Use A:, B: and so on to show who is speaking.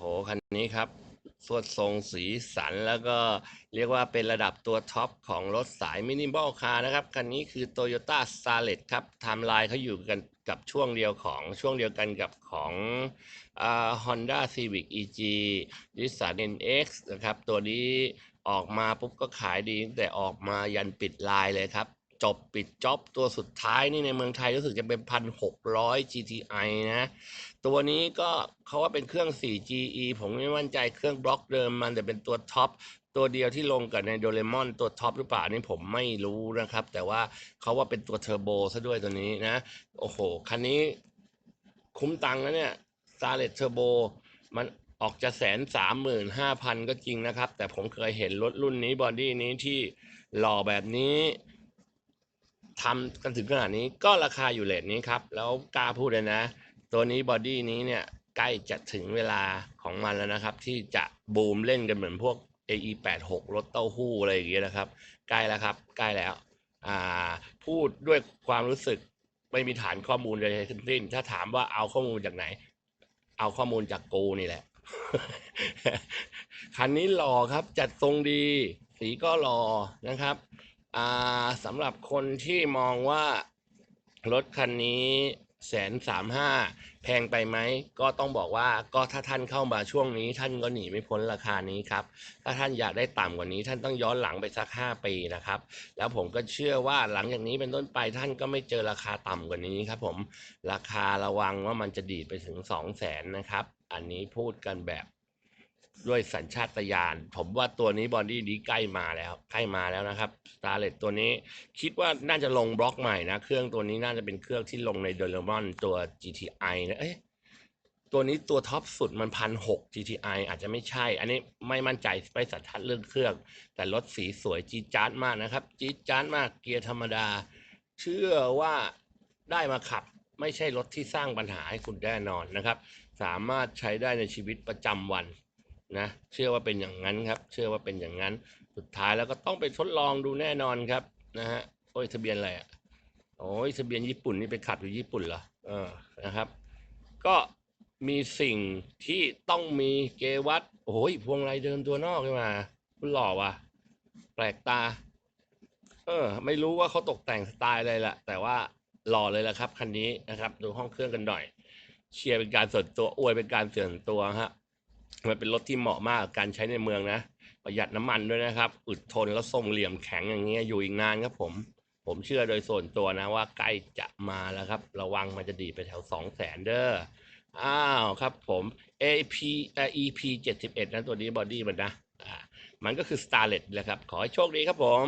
A: โห คันนี้ครับ สวดทรงสีสันแล้วก็เรียกว่าเป็นระดับตัวท็อปของรถสายมินิมอลคาร์นะครับ คันนี้คือ Toyota s a l e t ครับไทม์ไลน์เขาอยู่กันกับช่วงเดียวของช่วงเดียวกันกับของอ่า Honda Civic EG Nissan NX นะครับ ตัวนี้ออกมาปุ๊บก็ขายดีตั้งแต่ออกมายันปิดไลน์เลยครับ จบปิดจ็อบตัวสุดท้ายนี่ในเมืองไทยรู้สึกจะเป็นพันหกร้อย GTI นะ ตัวนี้ก็เขาว่าเป็นเครื่อง 4GE ผมไม่มั่นใจเครื่องบล็อกเดิมมันแต่เป็นตัวท็อปตัวเดียวที่ลงกับในโดเรมอนตัวท็อปหรือเปล่านี่ผมไม่รู้นะครับ แต่ว่าเขาว่าเป็นตัวเทอร์โบซะด้วยตัวนี้นะ โอ้โห คันนี้คุ้มตังค์นะเนี่ย s t a r l e t Turbo มันออกจะแสนสามหมื่นห้าพันก็จริงนะครับ แต่ผมเคยเห็นรถรุ่นนี้บอดี้นี้ที่หล่อแบบนี้ ทำกันถึงขนาดนี้ก็ราคาอยู่เลทนี้ครับ แล้วกล้าพูดเลยนะ ตัวนี้บอดี้นี้เนี่ยใกล้จะถึงเวลาของมันแล้วนะครับ ที่จะบูมเล่นกันเหมือนพวก AE86 รถเต้าหู้อะไรอย่างเงี้ยนะครับ ใกล้แล้วครับ ใกล้แล้วอ่าพูดด้วยความรู้สึกไม่มีฐานข้อมูลใดทั้งสิ้น ถ้าถามว่าเอาข้อมูลจากไหน เอาข้อมูลจากกูนี่แหละ คันนี้หล่อครับ จัดทรงดี สีก็หล่อนะครับ สำหรับคนที่มองว่ารถคันนี้แสนสามห้าแพงไปไหม ก็ต้องบอกว่าก็ถ้าท่านเข้ามาช่วงนี้ ท่านก็หนีไม่พ้นราคานี้ครับ ถ้าท่านอยากได้ต่ำกว่านี้ ท่านต้องย้อนหลังไปสักห้าปีนะครับ แล้วผมก็เชื่อว่าหลังจากนี้เป็นต้นไปท่านก็ไม่เจอราคาต่ำกว่านี้ครับ ผมราคาระวังว่ามันจะดีดไปถึงสองแสนนะครับ อันนี้พูดกันแบบ ด้วยสัญชาตญาณผมว่าตัวนี้บอดี้นี้ใกล้มาแล้วใกล้มาแล้วนะครับสตาร์เลตตัวนี้คิดว่าน่าจะลงบล็อกใหม่นะ เครื่องตัวนี้น่าจะเป็นเครื่องที่ลงในเดลมอนตัว GTI นะเอ๊ะตัวนี้ตัวท็อปสุดมันพันหก GTI อาจจะไม่ใช่ อันนี้ไม่มั่นใจไม่สันทัดเรื่องเครื่อง แต่รถสีสวยจีจาร์มากนะครับ จีจาร์มากเกียร์ธรรมดา เชื่อว่าได้มาขับไม่ใช่รถที่สร้างปัญหาให้คุณแน่นอนนะครับ สามารถใช้ได้ในชีวิตประจำวัน นะเชื่อว่าเป็นอย่างนั้นครับ เชื่อว่าเป็นอย่างนั้น สุดท้ายแล้วก็ต้องไปทดลองดูแน่นอนครับนะฮะโอ้ยทะเบียนอะไรอะโอ้ยทะเบียนญี่ปุ่นนี่ไปขับอยู่ญี่ปุ่นเหรอเออนะครับ ก็มีสิ่งที่ต้องมีเกวัตโอ้ยพวงมาลัยเดินตัวนอกขึ้นมาคุณหล่อว่ะแปลกตา เออ ไม่รู้ว่าเขาตกแต่งสไตล์อะไรแหละแต่ว่าหล่อเลยละครับคันนี้นะครับ ดูห้องเครื่องกันหน่อย เชียร์เป็นการส่วนตัวอวยเป็นการส่วนตัวฮะ มันเป็นรถที่เหมาะมากกับการใช้ในเมืองนะประหยัดน้ำมันด้วยนะครับอึดทนแล้วทรงเหลี่ยมแข็งอย่างเงี้ยอยู่อีกนานครับผม ผมเชื่อโดยส่วนตัวนะว่าใกล้จะมาแล้วครับ ระวังมันจะดีไปแถวสองแสนเด้ออ้าวครับผม AP เอ่อ EP 71นะตัวนี้บอดี้มันนะอ่ามันก็คือ Starlet แหละครับ ขอให้โชคดีครับผม